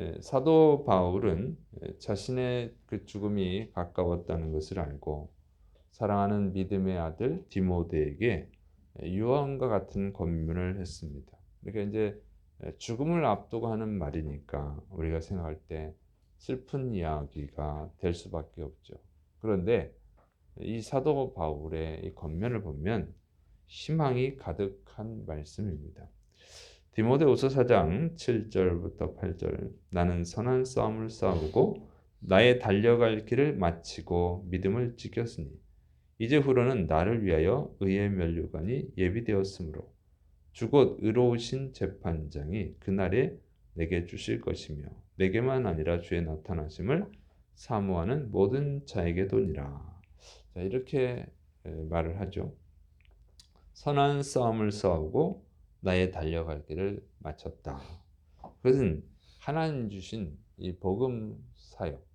예, 사도 바울은 예, 자신의 그 죽음이 가까웠다는 것을 알고 사랑하는 믿음의 아들 디모데에게 유언과 같은 권면을 했습니다. 그러니까 이제 죽음을 앞두고 하는 말이니까 우리가 생각할 때 슬픈 이야기가 될 수밖에 없죠. 그런데 이 사도 바울의 이 권면을 보면 희망이 가득한 말씀입니다. 디모데후서 4장 7절부터 8절 나는 선한 싸움을 싸우고 나의 달려갈 길을 마치고 믿음을 지켰으니 이제 후로는 나를 위하여 의의 면류관이 예비되었으므로 주곧 의로우신 재판장이 그날에 내게 주실 것이며 내게만 아니라 주의 나타나심을 사모하는 모든 자에게 도니라. 자, 이렇게 말을 하죠. 선한 싸움을 싸우고 나의 달려갈 길을 마쳤다. 그것은 하나님 주신 이 복음 사역,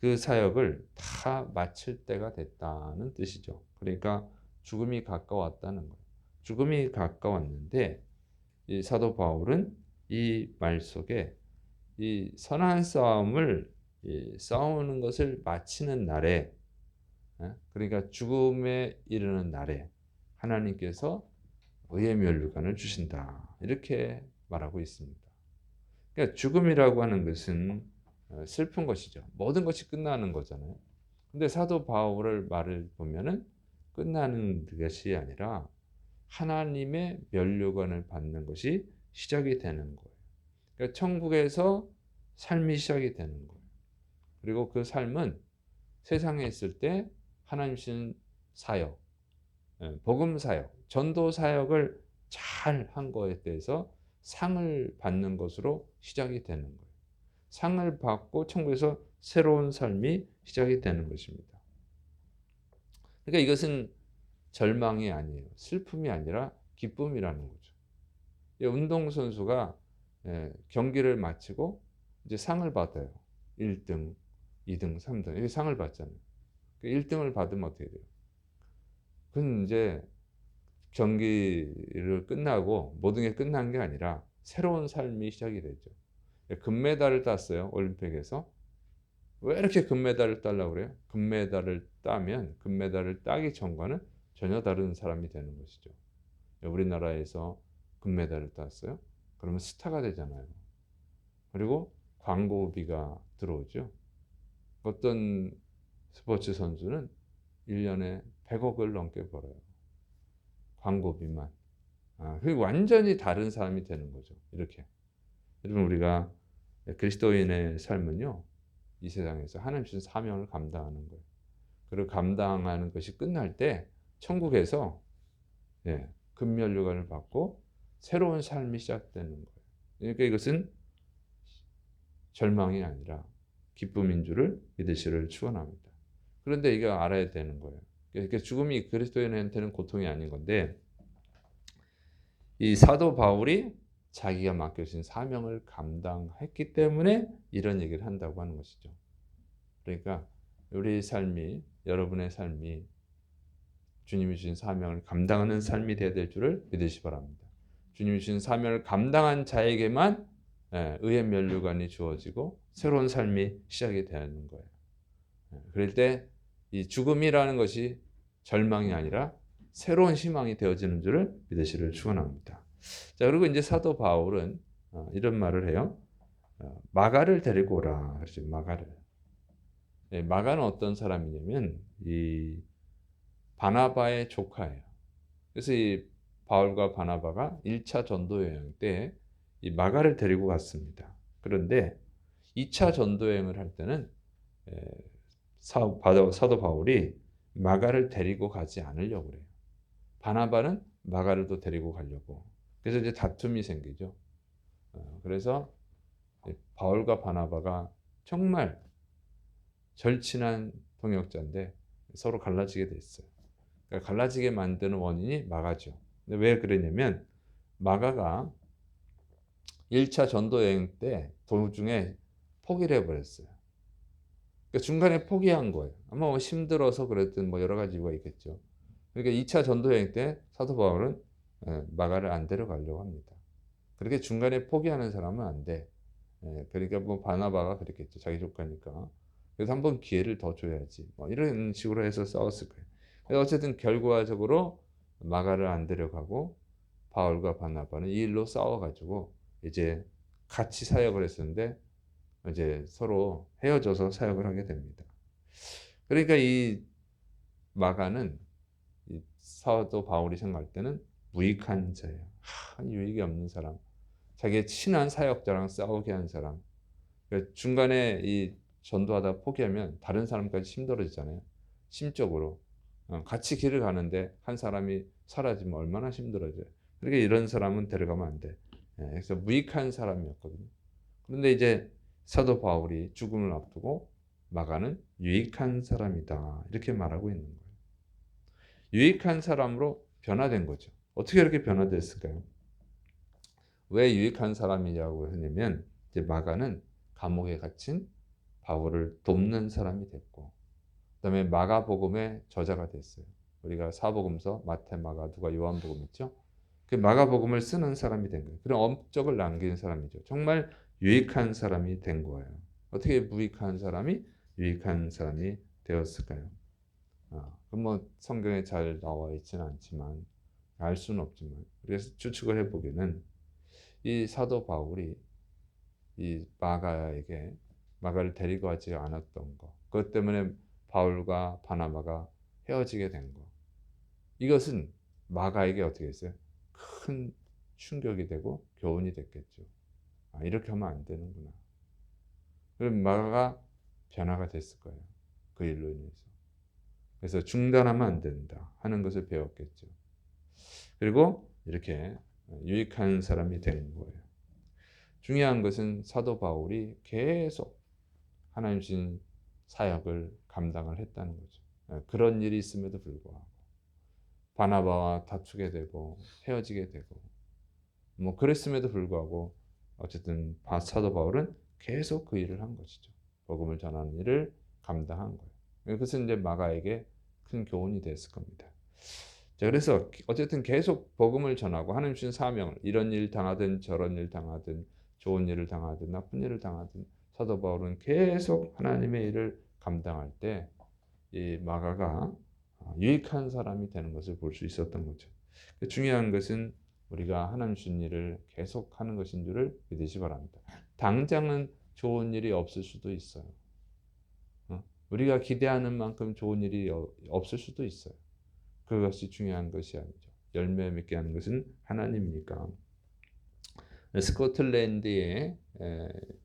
그 사역을 다 마칠 때가 됐다는 뜻이죠. 그러니까 죽음이 가까웠다는 거예요. 죽음이 가까웠는데 이 사도 바울은 이 말 속에 이 선한 싸움을 싸우는 것을 마치는 날에 어? 그러니까 죽음에 이르는 날에 하나님께서 의의 멸류관을 주신다 이렇게 말하고 있습니다. 그러니까 죽음이라고 하는 것은 어, 슬픈 것이죠. 모든 것이 끝나는 거잖아요. 근데 사도 바울을 말을 보면은 끝나는 것이 아니라 하나님의 면류관을 받는 것이 시작이 되는 거예요. 그러니까 천국에서 삶이 시작이 되는 거예요. 그리고 그 삶은 세상에 있을 때 하나님 신 사역, 예, 복음 사역, 전도 사역을 잘 한 거에 대해서 상을 받는 것으로 시작이 되는 거예요. 상을 받고 천국에서 새로운 삶이 시작이 되는 것입니다. 그러니까 이것은 절망이 아니에요. 슬픔이 아니라 기쁨이라는 거죠. 운동선수가 예, 경기를 마치고 이제 상을 받아요. 1등, 2등, 3등. 이게 상을 받잖아요. 1등을 그 받으면 어떻게 돼요? 그건 이제 경기를 끝나고 모든 게 끝난 게 아니라 새로운 삶이 시작이 되죠. 금메달을 땄어요. 올림픽에서. 왜 이렇게 금메달을 따려고 그래요? 금메달을 따면 금메달을 따기 전과는 전혀 다른 사람이 되는 것이죠. 우리나라에서 금메달을 땄어요. 그러면 스타가 되잖아요. 그리고 광고비가 들어오죠. 어떤 스포츠 선수는 1년에 100억을 넘게 벌어요. 광고비만. 아, 그 완전히 다른 사람이 되는 거죠. 이렇게. 여러분, 우리가 그리스도인의 삶은요, 이 세상에서 하나님 주신 사명을 감당하는 거예요. 그리고 감당하는 것이 끝날 때, 천국에서, 예, 금멸류관을 받고 새로운 삶이 시작되는 거예요. 그러니까 이것은 절망이 아니라 기쁨인 줄을 믿으시를 축원합니다. 그런데 이거 알아야 되는 거예요. 그러니까 죽음이 그리스도인한테는 고통이 아닌 건데 이 사도 바울이 자기가 맡겨진 사명을 감당했기 때문에 이런 얘기를 한다고 하는 것이죠. 그러니까 우리 삶이 여러분의 삶이 주님이 주신 사명을 감당하는 삶이 되어야 될 줄을 믿으시 바랍니다. 주님이 주신 사명을 감당한 자에게만 예, 의의 면류관이 주어지고 새로운 삶이 시작이 되는 거예요. 예, 그럴 때 이 죽음이라는 것이 절망이 아니라 새로운 희망이 되어지는 줄을 믿으시를 축원합니다. 자 그리고 이제 사도 바울은 어, 이런 말을 해요. 어, 마가를 데리고 오라 그러죠. 마가를. 예, 마가는 어떤 사람이냐면 이 바나바의 조카예요. 그래서 이 바울과 바나바가 1차 전도 여행 때 이 마가를 데리고 갔습니다. 그런데 2차 전도 여행을 할 때는 사도 바울이 마가를 데리고 가지 않으려고 그래요. 바나바는 마가를 또 데리고 가려고. 그래서 이제 다툼이 생기죠. 어, 그래서 바울과 바나바가 정말 절친한 동역자인데 서로 갈라지게 됐어요. 그러니까 갈라지게 만드는 원인이 마가죠. 근데 왜 그러냐면 마가가 1차 전도 여행 때 도중에 포기를 해버렸어요. 그러니까 중간에 포기한 거예요. 아마 뭐 힘들어서 그랬든 뭐 여러 가지 이유가 있겠죠. 그러니까 2차 전도 여행 때 사도 바울은 예, 마가를 안 데려가려고 합니다. 그렇게 중간에 포기하는 사람은 안 돼. 예, 그러니까 뭐 바나바가 그랬겠죠. 자기 조카니까. 그래서 한 번 기회를 더 줘야지. 뭐 이런 식으로 해서 싸웠을 거예요. 어쨌든 결과적으로 마가를 안 데려가고 바울과 바나바는 이 일로 싸워가지고 이제 같이 사역을 했었는데 이제 서로 헤어져서 사역을 하게 됩니다. 그러니까 이 마가는 이 사도 바울이 생각할 때는 무익한 자예요. 하, 유익이 없는 사람. 자기의 친한 사역자랑 싸우게 한 사람. 그러니까 중간에 이 전도하다 포기하면 다른 사람까지 힘들어지잖아요. 심적으로. 어, 같이 길을 가는데 한 사람이 사라지면 얼마나 힘들어져요. 그러니까 이런 사람은 데려가면 안 돼. 예, 그래서 무익한 사람이었거든요. 그런데 이제 사도 바울이 죽음을 앞두고 마가는 유익한 사람이다. 이렇게 말하고 있는 거예요. 유익한 사람으로 변화된 거죠. 어떻게 이렇게 변화됐을까요? 왜 유익한 사람이냐고 하냐면 이제 마가는 감옥에 갇힌 바울을 돕는 사람이 됐고 그다음에 마가복음의 저자가 됐어요. 우리가 사복음서 마태, 마가, 누가 요한복음 있죠? 그 마가복음을 쓰는 사람이 된 거예요. 그런 업적을 남긴 사람이죠. 정말 유익한 사람이 된 거예요. 어떻게 무익한 사람이 유익한 사람이 되었을까요? 아, 뭐 성경에 잘 나와 있지는 않지만 알 수는 없지만 그래서 추측을 해보기는 이 사도 바울이 이 마가에게 마가를 데리고 가지 않았던 거 그것 때문에 바울과 바나바가 헤어지게 된 거. 이것은 마가에게 어떻게 했어요? 큰 충격이 되고 교훈이 됐겠죠. 아, 이렇게 하면 안 되는구나. 그럼 마가가 변화가 됐을 거예요. 그 일로 인해서. 그래서 중단하면 안 된다 하는 것을 배웠겠죠. 그리고 이렇게 유익한 사람이 되는 거예요. 중요한 것은 사도 바울이 계속 하나님 신 사역을 감당을 했다는 거죠. 예, 그런 일이 있음에도 불구하고 바나바와 다투게 되고 헤어지게 되고 뭐 그랬음에도 불구하고 어쨌든 사도 바울은 계속 그 일을 한 것이죠. 복음을 전하는 일을 감당한 거예요. 그것은 이제 마가에게 큰 교훈이 됐을 겁니다. 자, 그래서 어쨌든 계속 복음을 전하고 하나님 주신 사명을 이런 일 당하든 저런 일 당하든 좋은 일을 당하든 나쁜 일을 당하든 사도 바울은 계속 하나님의 일을 감당할 때 이 마가가 유익한 사람이 되는 것을 볼 수 있었던 거죠. 중요한 것은 우리가 하나님 주신 일을 계속 하는 것인 줄을 믿으시 바랍니다. 당장은 좋은 일이 없을 수도 있어요. 어? 우리가 기대하는 만큼 좋은 일이 없을 수도 있어요. 그것이 중요한 것이 아니죠. 열매 맺게 하는 것은 하나님이니까. 스코틀랜드의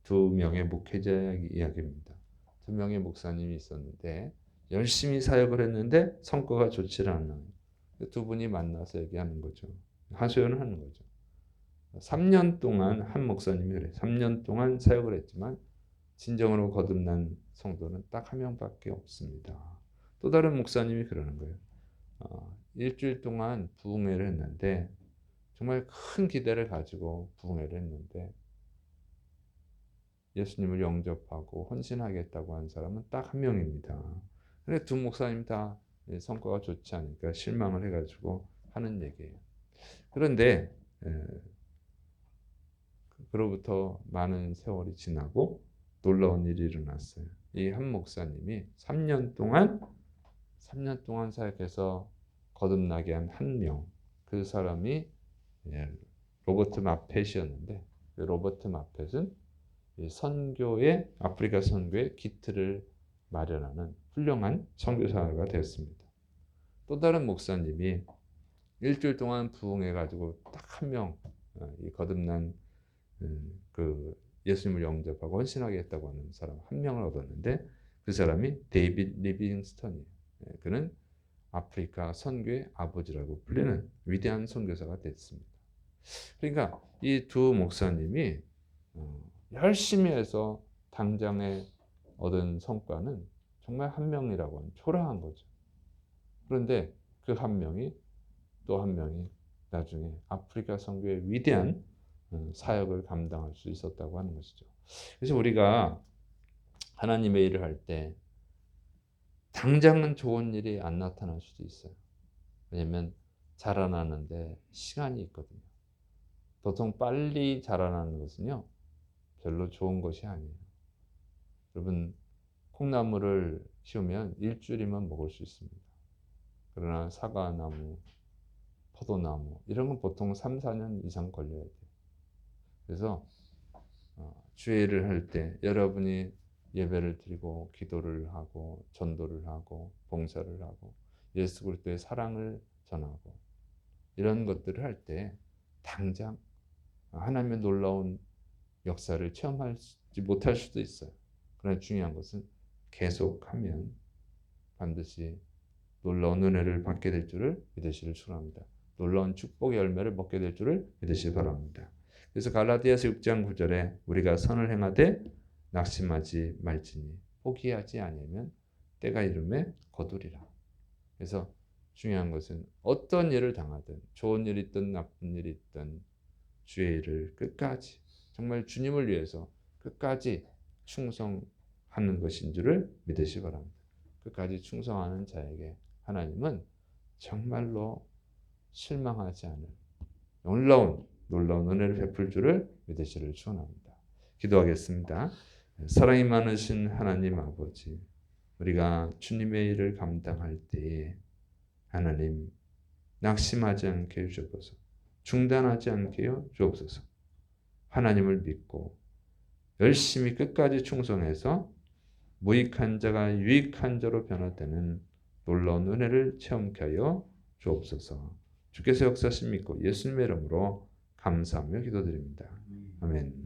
두 명의 목회자 이야기입니다. 두 명의 목사님이 있었는데 열심히 사역을 했는데 성과가 좋지 않아요. 두 분이 만나서 얘기하는 거죠. 하소연을 하는 거죠. 3년 동안 한 목사님이 그래. 3년 동안 사역을 했지만 진정으로 거듭난 성도는 딱 한 명밖에 없습니다. 또 다른 목사님이 그러는 거예요. 어, 일주일 동안 부흥회를 했는데 정말 큰 기대를 가지고 부흥회를 했는데 예수님을 영접하고 헌신하겠다고 한 사람은 딱 한 명입니다. 근데 두 목사님 다 성과가 좋지 않으니까 실망을 해가지고 하는 얘기예요. 그런데 그로부터 많은 세월이 지나고 놀라운 일이 일어났어요. 이 한 목사님이 3년 동안 3년 동안 사역해서 거듭나게 한 한 명. 그 사람이 로버트 마펫이었는데 그 로버트 마펫은 선교의 아프리카 선교의 기틀을 마련하는 훌륭한 선교사가 되었습니다. 또 다른 목사님이 일주일 동안 부흥해 가지고 딱 한 명 이 거듭난 음, 그 예수님을 영접하고 헌신하게 했다고 하는 사람 한 명을 얻었는데 그 사람이 데이빗 리빙스턴이에요. 예, 그는 아프리카 선교의 아버지라고 불리는 위대한 선교사가 됐습니다. 그러니까 이 두 목사님이 어, 열심히 해서 당장에 얻은 성과는 정말 한 명이라고 하는 초라한 거죠. 그런데 그 한 명이 또 한 명이 나중에 아프리카 선교의 위대한 어, 사역을 감당할 수 있었다고 하는 것이죠. 그래서 우리가 하나님의 일을 할 때 당장은 좋은 일이 안 나타날 수도 있어요. 왜냐면 자라나는데 시간이 있거든요. 보통 빨리 자라나는 것은요. 별로 좋은 것이 아니에요. 여러분 콩나물을 키우면 일주일이면 먹을 수 있습니다. 그러나 사과나무, 포도나무 이런 건 보통 3, 4년 이상 걸려야 돼요. 그래서 어, 주의를 할 때 여러분이 예배를 드리고 기도를 하고 전도를 하고 봉사를 하고 예수 그리스도의 사랑을 전하고 이런 것들을 할 때 당장 하나님의 놀라운 역사를 체험하지 못할 수도 있어요. 그러나 중요한 것은 계속하면 반드시 놀라운 은혜를 받게 될 줄을 믿으시길 축원합니다. 놀라운 축복의 열매를 먹게 될 줄을 믿으시기 바랍니다. 그래서 갈라디아서 6장 9절에 우리가 선을 행하되 낙심하지 말지니 포기하지 아니하면 때가 이름에 거두리라. 그래서 중요한 것은 어떤 일을 당하든 좋은 일이 있든 나쁜 일이 있든 주의 일을 끝까지 정말 주님을 위해서 끝까지 충성하는 것인 줄을 믿으시 기 바랍니다. 끝까지 충성하는 자에게 하나님은 정말로 실망하지 않을 놀라운 놀라운 은혜를 베풀 줄을 믿으시를 축원합니다. 기도하겠습니다. 사랑이 많으신 하나님 아버지, 우리가 주님의 일을 감당할 때에 하나님 낙심하지 않게 해주옵소서, 중단하지 않게 해 주옵소서. 하나님을 믿고 열심히 끝까지 충성해서 무익한 자가 유익한 자로 변화되는 놀라운 은혜를 체험케 하여 주옵소서. 주께서 역사심 믿고 예수님의 이름으로 감사하며 기도드립니다. 아멘.